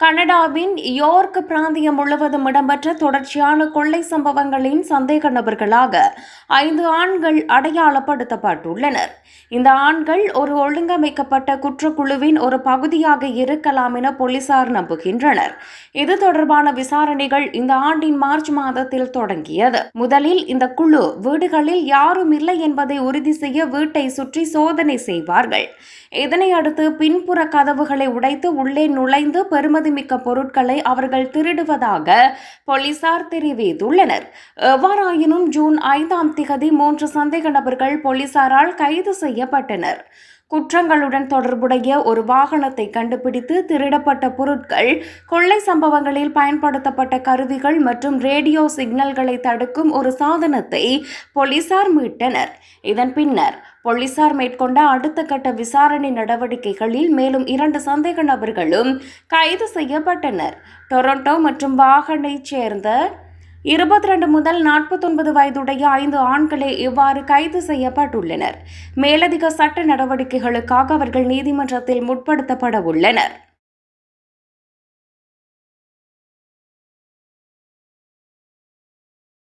கனடாவின் யோர்க் பிராந்தியம் முழுவதும் இடம்பெற்ற தொடர்ச்சியான கொள்ளை சம்பவங்களின் சந்தேக நபர்களாக ஐந்து ஆண்கள் அடையாளப்படுத்தப்பட்டுள்ளனர். இந்த ஆண்கள் ஒரு ஒழுங்கமைக்கப்பட்ட குற்றக்குழுவின் ஒரு பகுதியாக இருக்கலாம் என போலீசார் நம்புகின்றனர். இது தொடர்பான விசாரணைகள் இந்த ஆண்டின் மார்ச் மாதத்தில் தொடங்கியது. முதலில் இந்த குழு வீடுகளில் யாரும் இல்லை என்பதை உறுதி செய்ய வீட்டை சுற்றி சோதனை செய்வார்கள். இதனை அடுத்து பின்புற கதவுகளை உடைத்து உள்ளே நுழைந்து மதிப்புமிக்க பொருட்களை அவர்கள் திருடுவதாக போலீசார் தெரிவித்துள்ளனர். எவ்வாறாயினும் ஜூன் ஐந்தாம் திகதி மூன்று சந்தேக நபர்கள் போலீசாரால் கைது செய்யப்பட்டனர். குற்றங்களுடன் தொடர்புடைய ஒரு வாகனத்தை கண்டுபிடித்து திருடப்பட்ட பொருட்கள் கொள்ளை சம்பவங்களில் பயன்படுத்தப்பட்ட கருவிகள் மற்றும் ரேடியோ சிக்னல்களை தடுக்கும் ஒரு சாதனத்தை போலீசார் மீட்டனர். இதன் பின்னர் போலீசார் மேற்கொண்ட அடுத்த கட்ட விசாரணை நடவடிக்கைகளில் மேலும் இரண்டு சந்தேக நபர்களும் கைது செய்யப்பட்டனர். டொரண்டோ மற்றும் வாகனைச் சேர்ந்த இருபத்தி ரெண்டு முதல் நாற்பத்தொன்பது வயதுடைய ஐந்து ஆண்களே இவ்வாறு கைது செய்யப்பட்டுள்ளனர். மேலதிக சட்ட நடவடிக்கைகளுக்காக அவர்கள் நீதிமன்றத்தில் முற்படுத்தப்பட உள்ளனர்